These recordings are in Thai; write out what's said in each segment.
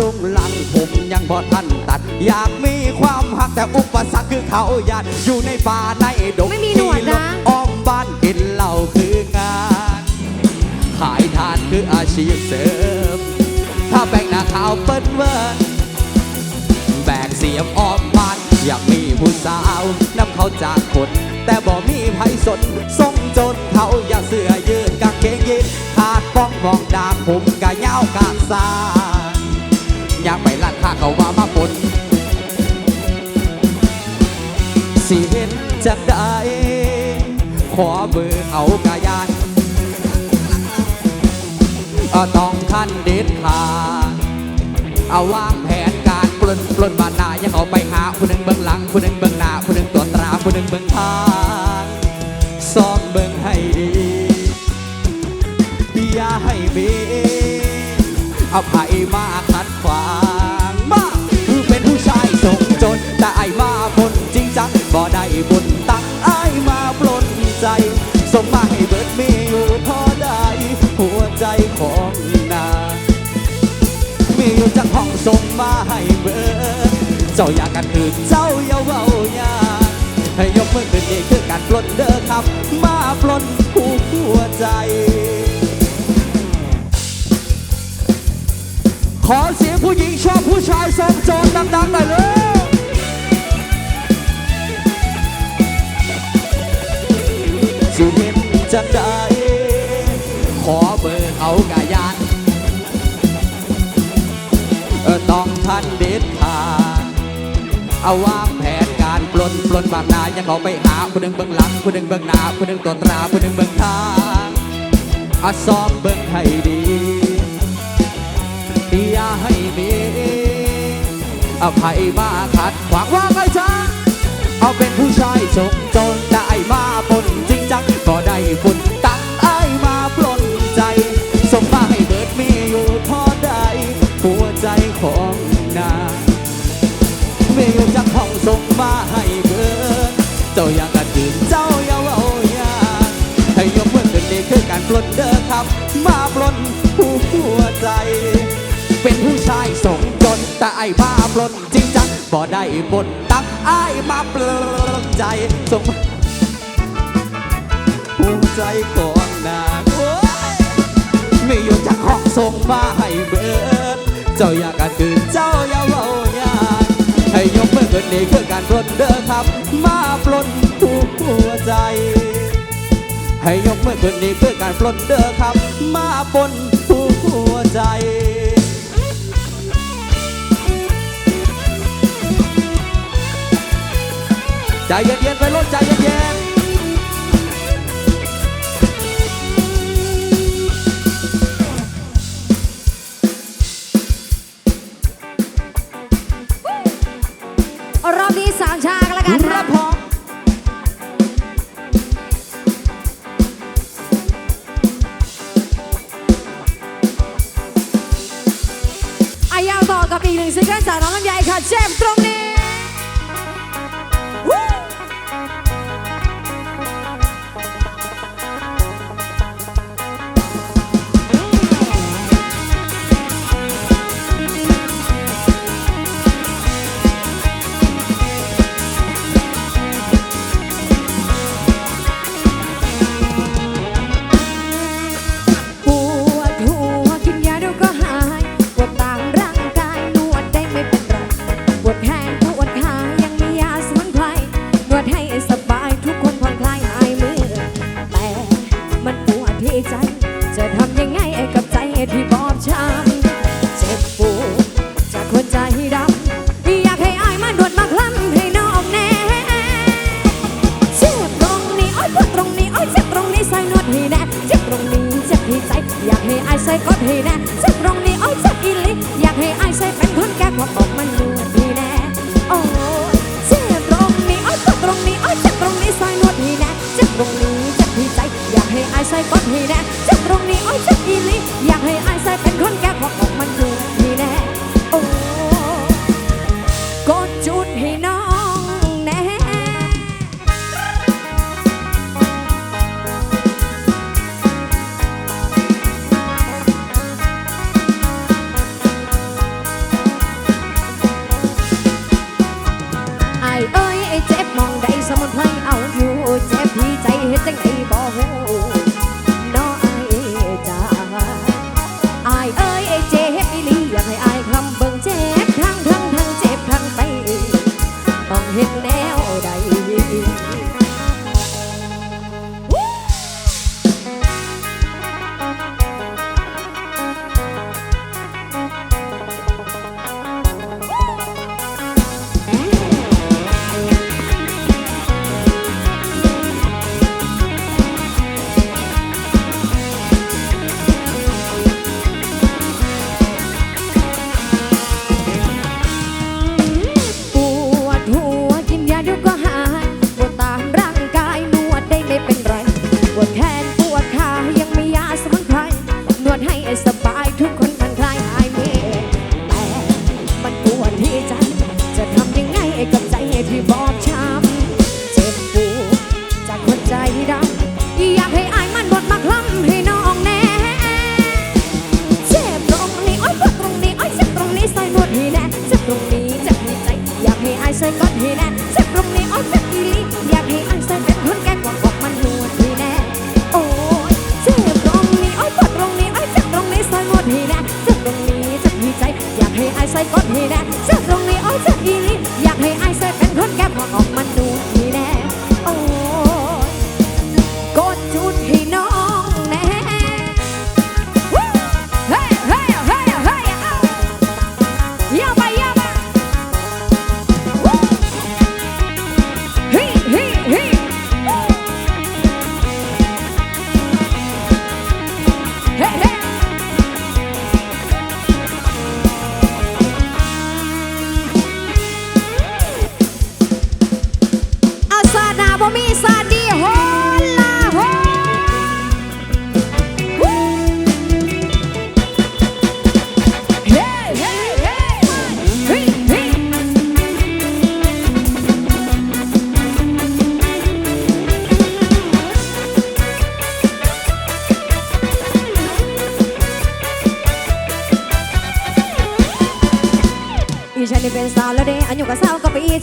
ลุงหลังผมยังบ่ทันตัด อยากมีความหักแต่อุปสรรคคือเขาอยากอยู่ในป่าในดงไม่มีหนวดนะขี่รถอ้อมบ้านกินเหล้าคืองาน ขายทานคืออาชีพเสริม ถ้าแบ่งหน้าขาวเปิ้นเวิร์นแบกเสียมอ้อมบ้านอยากมีผู้สาวนำเขาจากคน แต่บ่มีไผสนส่งจนเขาอยากเสื้อยืดกางเกงยีนขาดป้องมองดามผมกะยาวกะสา เขาว่ามาปนสิเห็นจักได้ ขอเบอร์เอากะยานเอาต้องขั้นเด็ดขาดเอาวางแผนการปล้นปล้นบานนายังเอาไปหาผู้หนึ่งเบื้องหลังผู้หนึ่งเบื้องหน้าผู้หนึ่งตัวตราผู้หนึ่งเบื้องทางซ้อมเบื้องให้ดีอย่าให้มีเอาไผ่มาขัดขวางม ผู้ชายสงจนแต่ไอ้มาบนจริงจังบ่ได้บนตั้งไอ้มาปล้นใจส่งมาให้เบิดมีอยู่พอได้หัวใจของนา มีอยู่จากห้องส่งมาให้เบิดเจ้าอยากกันอื่นเจ้าอย่าเว้าอยาให้ยกมือขึ้นนี่คือการปล้นเด้อครับ มาปล้นหัวใจ ขอเสียงผู้หญิงชอบผู้ชายสมโจรดังๆหน่อยเลยสิเห็นจังได้ขอเบอร์เอากายานต้องทันเด็ดขาดเอาวางแผนการปล้นปล้นบางนายังเอาไปหาผู้หนึ่งเบื้องหลังผู้หนึ่งเบื้องหน้าผู้หนึ่งตัวตราผู้หนึ่งเบื้องทางอาซ้อมเบื้องให้ดี อย่าให้มีอภัยมาขัดขวางว่าไงจ๊ะเอาเป็นผู้ชายสมจนได้มาปนจริงจังก็ได้ผล แต่ไอ้มาปล้นจริงจังบ่ได้บนตักไอ้มาปล้นใจสงมาหัวใจของนางโอ้ยมีอยู่จากห้องส่งมาให้เบิดเจ้าอยากกันคืนเจ้าอย่าเว้าอยากให้ยกมือขึ้นนี่คือการปล้นเด้อครับ มาปล้นผู้หัวใจ ให้ยกเมื่อขึ้นนี่คือการปล้นเด้อครับ มาปล้นผู้หัวใจ เย็นๆไปรถใจเย็นๆเอารอบนี้สามชากันละกันคค่ะรับผมอายาวต่อกับอีกหนึ่งซิงเกิลจากน้องลำไยค่ะเจมส์ตรงนี้ จะทำยังไงกับใจที่บอบช้ำเจ็บปวดจากคนใจดำอยากให้อายมานวดมาคลำให้น้องแน่เจ็บตรงนี้อ้อยปวดตรงนี้อ้อยเจ็บตรงนี้ใส่นวดให้แน่เจ็บตรงนี้เจ็บที่ใจอยากให้อายใส่กอดให้แน่เจ็บตรงนี้อ้อยเจ็บอีหลิอยากให้อายใส่เป็นคนแก่ควักออกมานนวดให้แน่โอ้เจ็บตรงนี้อ้อยปวดตรงนี้อ้อยเจ็บตรงนี้ใส่นวดให้แน่เจ็บตรงนี้เจ็บที่ใจอยากให้อายใส่กอดให้แน่เจ็บ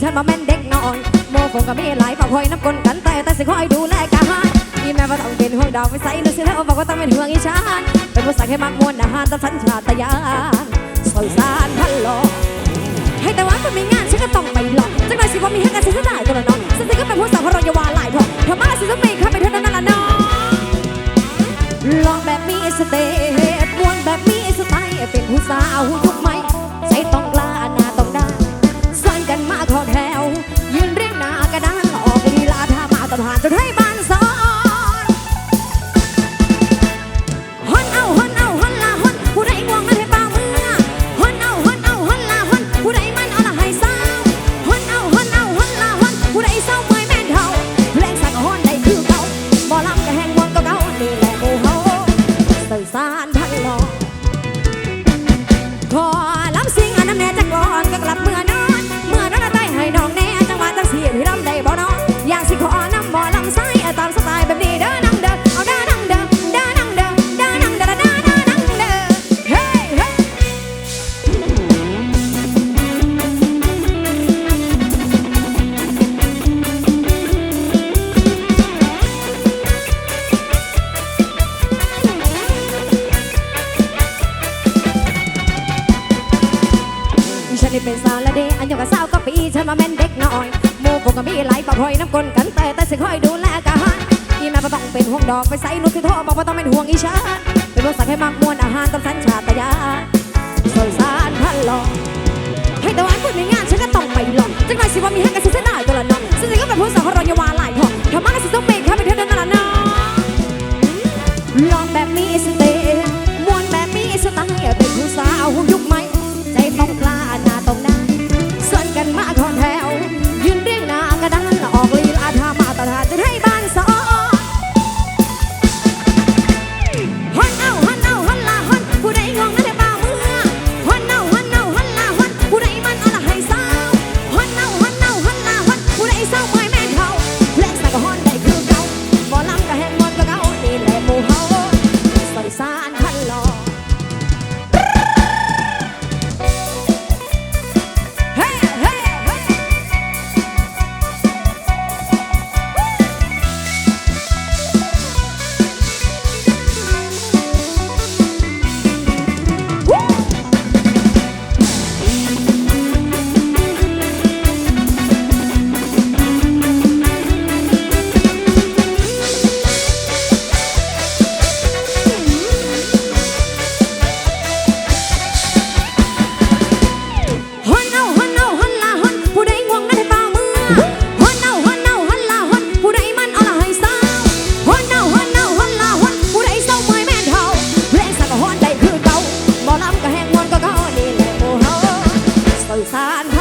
ฉันมาแม่นเด็กน้อยโมโหก็มีหลายฝ่กคอยน้ำกลกันแต่แต่สิคอยดูแลกันอีแม่บ่ต้องเป็นห่วงดาวไม่ใส่ลูกสิแล้วบอกว่าต้องเป็นห่วงอีฉันเป็นผู้สั่งให้มากมวนอาหารตามสัญชาตญาณสอยสารพันหลอให้แต่ว่าถ้ามีงานฉันก็ต้องไปหลอกจังไรสิว่ามีให้กันฉันจะได้ก็แล้วเนาะฉันก็เป็นผู้สาว some neighbor. ดอกไปใส่นุชที่ท่อบอกว่าต้องเป็นห่วงอีชาเป็นภาษาให้มากมวนอาหารตามสัญชาตญาณ sun.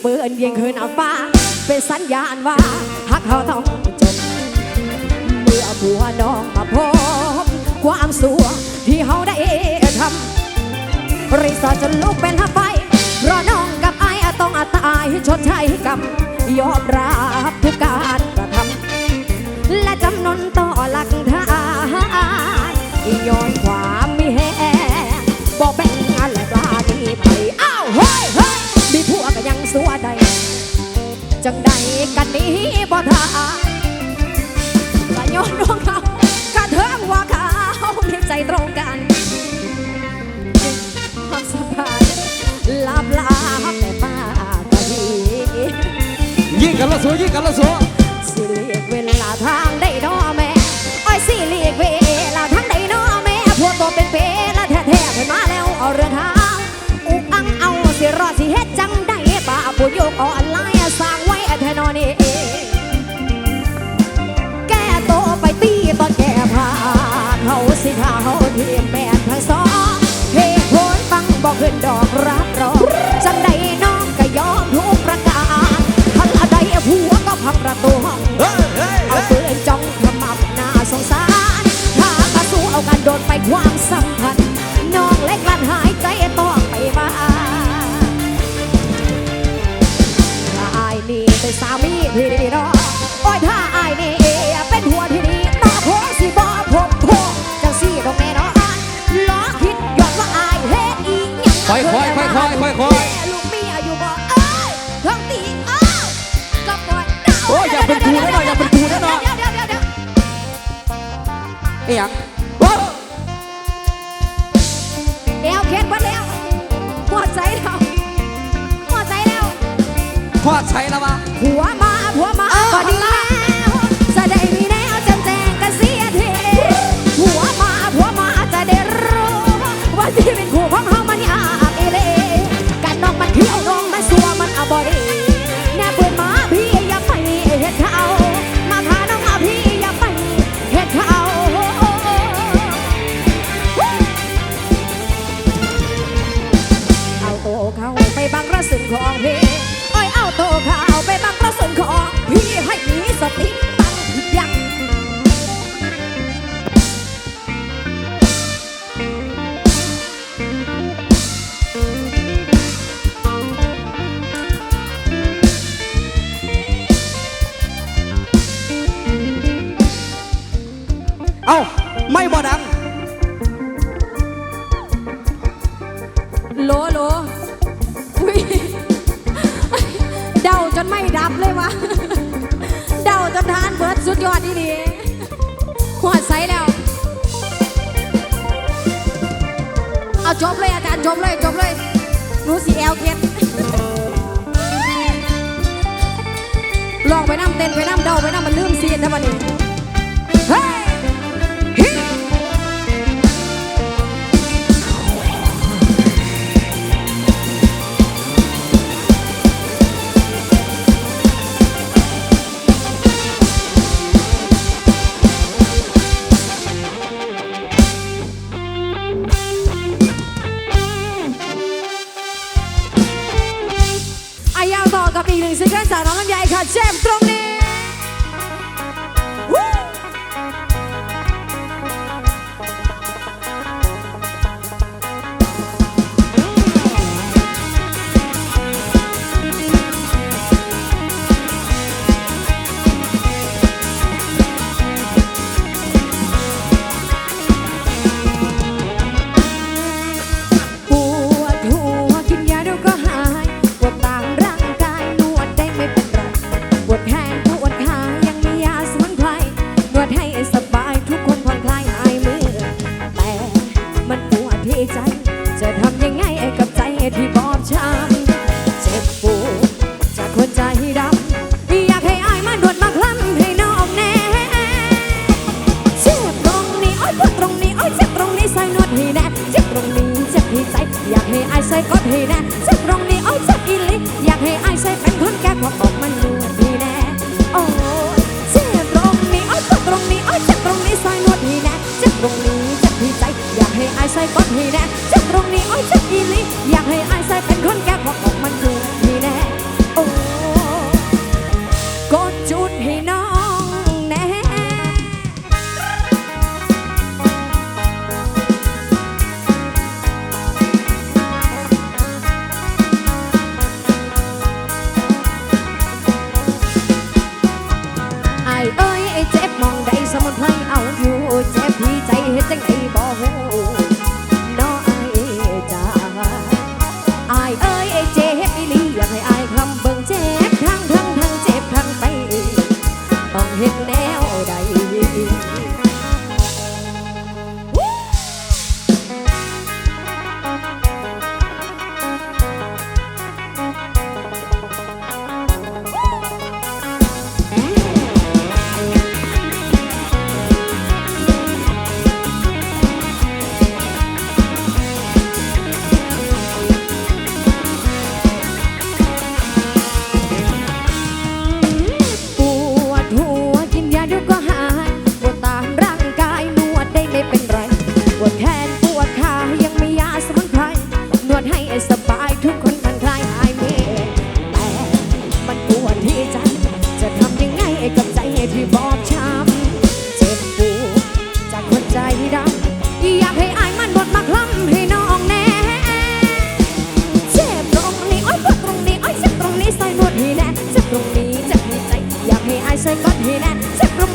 เสียงปืนยิงขึ้นฟ้า เป็นสัญญาณว่าหักเขาต้องจบเมื่อผัวน้องมาพบความสัวที่เขาได้ทำรีสอร์จนลุกเป็นหัไฟเพราะน้องกับไอ้ต้องอาตายชดใช้กรรมยอมรับทุกการ ทาก็ย้อนน้องเขากระเทิงว่าเขามีใจตรงกันความสบายลาบลาบแต่ป้าก็ดียิงกันละสัวยิงกันละสัวสิเลียกเวลาทางได้นอแม่อ้อยสิเลียกเวลาทางได้นอแม่พวกตัวเป็นเปละแท้ๆเพิ่นมาแล้วเอาเรื่องทางอุกอังเอาสิรอสิเฮ็ดจังได้ป่าผู้โยกออนไลน์สร้างไว้แท้นอนี่ เขาสิท่าเขาทีมแม่ทั้งสองเหตุผลฟังบอกขึ้นดอกรับรองจังใดน้องก็ยอมทุกประการทันละใดผัวก็พังประตูห้องเอาปืนจ้องขมับหน้าสงสารถ้ากระสู้เอากันโดนไปความซ้ำ อีห เอาไม่บ่ดังโหลโหลอุ้ยเดาจนไม่ดับเลยวะเดาจนทานเบิร์ดสุดยอดดีดีหัวใสแล้ว เอาจบเลยอาจารย์จบเลยจบเลยหนูสีแอลเก็ตลองไปน้ำเต้นไปน้ำเดาไปน้ำมันลืมเซีนนะวันนี้ ใส่ก้อนให้แน่นสักร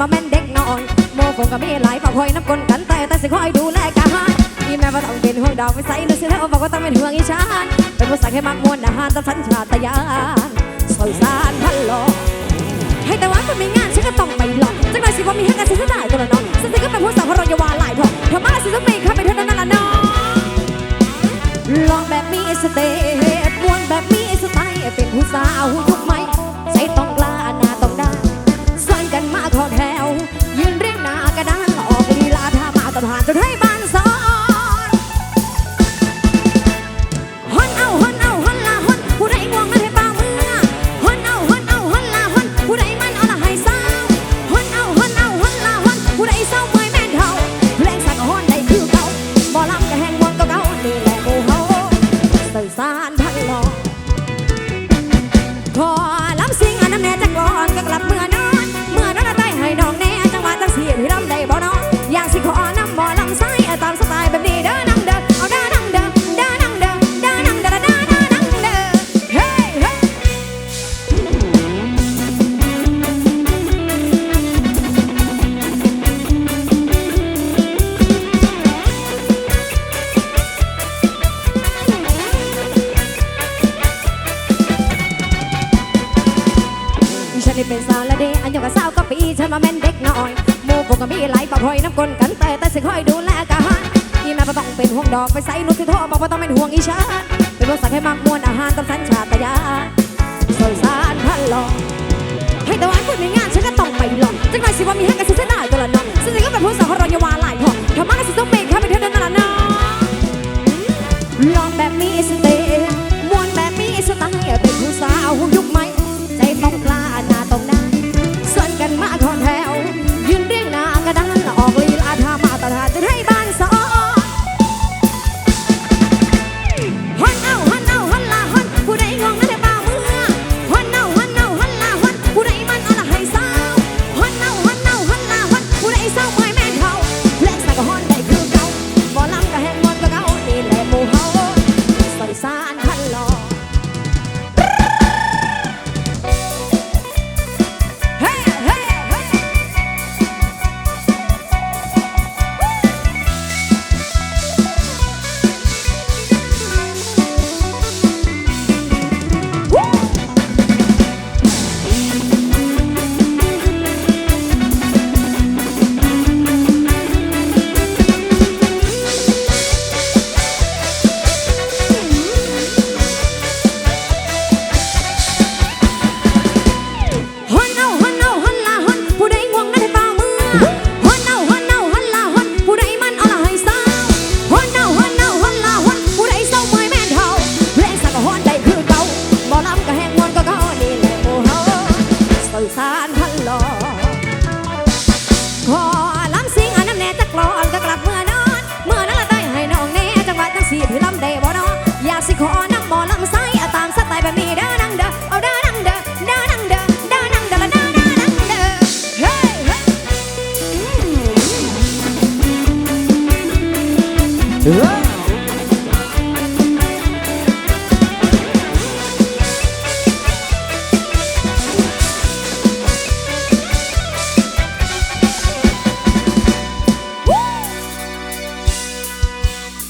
มาแม่นเด็กน้อยโมโฟก็มีหลายฝากคอยน้ำกลนกันแต่แต่สิคอยดูแลกันอีแม่บ่ต้องเป็นห่วงดาวไปใส่หรือสิแล้วบอกว่าต้องเป็นห่วงอีชานเป็นผู้สั่งให้มากมวนอาหารตะฟันชาตยาณสอยสารพันหลอกให้แต่ว่าคนมีงานฉันก็ต้องไปหลอกจังไรสิว่ามีให้กันฉันจะได้ตัวลน้องฉันสิก็เป็นผู้สาวพระรอยาวาหลายพอทำไมาสิต้มีข้าไปเท่านั้นละน้องลองแบบมีสเตย ดอกไปใส่นุชที่ท่อบอกว่าต้องเป็นห่วงอีชาเป็นภาษาให้มากมวนอาหารตำมสัญชา